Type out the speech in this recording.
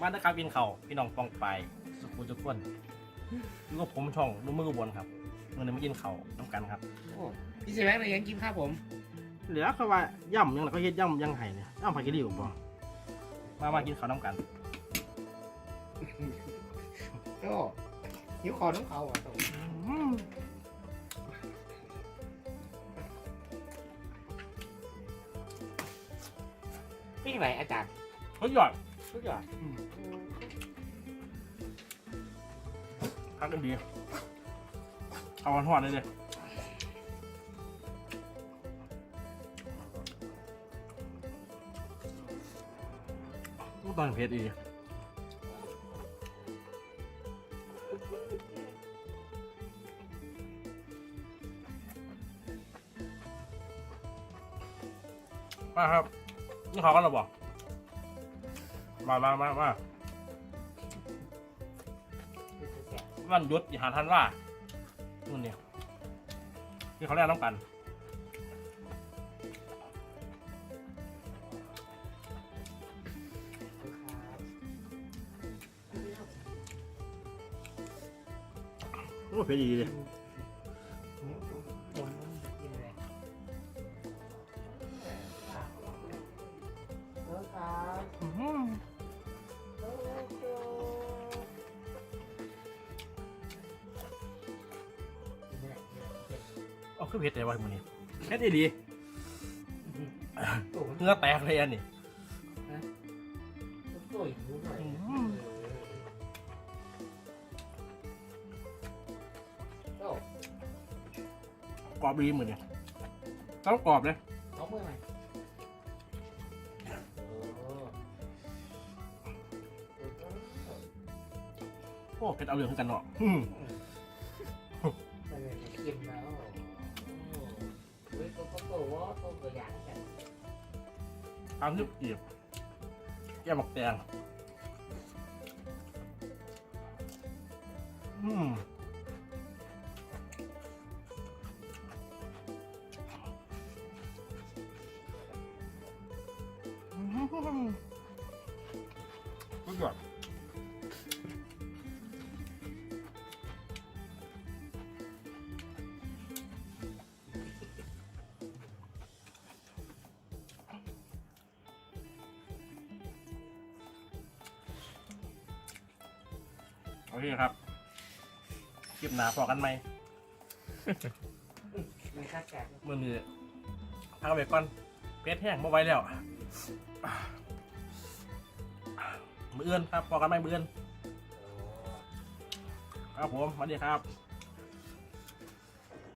มาตะครับกินเข่าวพี่น้องปองไปสุขุมทุกคนอยู่กับผมช่องดูมือบนครับเมื่อนี้มากินเข่าวน้ำกันครับโอ้พี่เสแบงค์อะไรยังกินข้าวผม เหลือเขาว่าย่ำยังไงเขาเฮ็ดย่ำยังไห้เนี่ยย่ำผักกะหรี่บ่มามากินข้าวน้ำกันโอ้หิวคอน้องเขาอะโถ่อืมปิ้งไหนอาจารย์เขาหยอด ทุกอย่างพักกันดีเอาหวานๆเลยเลยตอนเผ็ดอีมาครับนี่ขากันหรอบอก มามามามาวันหยุดอย่าหาทันว่านู่นเนี่ยที่เขาเรียกน้ำกันโอ้เผ็ดดีเลยผมกินเลยเออครับอื้อหือโอ้โห เอาคือเผ็ดแต่ว่ามันนี่เผ็ดดีโอ้โหเนื้อแตกเลยอันนี้โอ้ยรู้หน่อยอืมโอ้กรอบดีเหมือนเนี่ยต้องกรอบเลยเอามือหน่ อ้เผ็ดเอาเหลืองขึ้นกันเนาะอืมไปเลยกินแล้วโอ้เฮ้ยก็ก็โตว่าโตตัวอย่างกันตามที่เกียบแก้มหมกแดงอืมอืม โอเคครับคลิปหนาพอกันไหมมันคาดการณ์มือนี้พักเอาไปก่อนเพชรแห้งมาไหว้แล้ว มือเอื้อนครับพอกันไหมมือเอื้อนครับผมสวัสดีครับโ